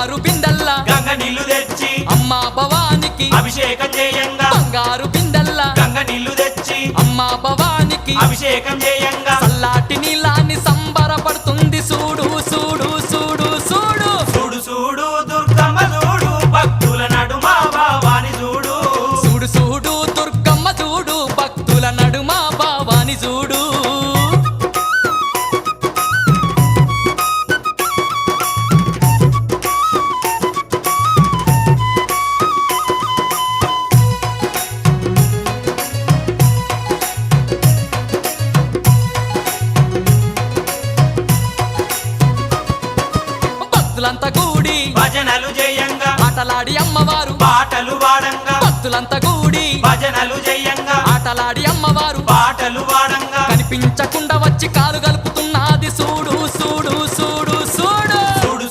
బంగారు బిందెల్లా. గంగ నీళ్ళు తెచ్చి అమ్మ భవానికి అభిషేకం చేయంగా. బంగారు బిందెల్లా. గంగ నీళ్ళు తెచ్చి అమ్మ భవానికి అభిషేకం చేయంగా. చల్లాటి నీలాన్ని సంబరపడుతుంది. చూడు చూడు చూడు చూడు చూడు చూడు దుర్గమ్మ చూడు భక్తుల నడుమ భావాని చూడు చూడు చూడు దుర్గమ్మ చూడు భక్తుల నడుమ భావాని చూడు భక్తులంతా కూడి. భజనలు చేయంగా ఆటలాడి అమ్మవారు. పాటలు వాడంగా. భక్తులంతా కూడి. భజనలు చేయంగా ఆటలాడి అమ్మవారు. పాటలు వాడంగా. కనిపించకుండా వచ్చి కాలు చూడు